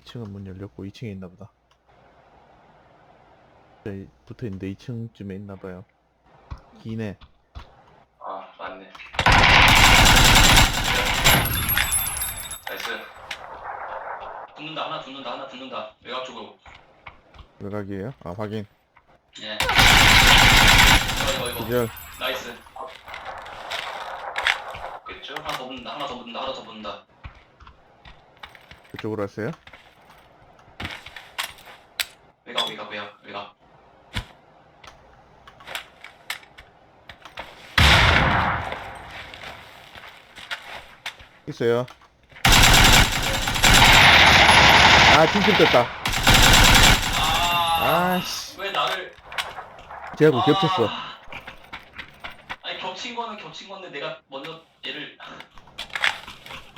1층은 문 열렸고 2층에 있나 보다. 여기 붙어 있는데 2층쯤에 있나 봐요. 기네. 아 맞네 나이스 붙는다 하나 붙는다 하나 붙는다 외곽 쪽으로 외곽이에요? 아 확인. 예 이거 이거 이거 기절. 나이스 그죠 하나 더 붙는다 하나 더 붙는다 하나 더 붙는다 그쪽으로 왔어요? 외곽 외곽 외곽 외곽 있어요. 아 팅킬 떴다. 아, 아씨. 왜 나를 제하고 아. 겹쳤어. 아니 겹친 거는 겹친 건데 내가 먼저 얘를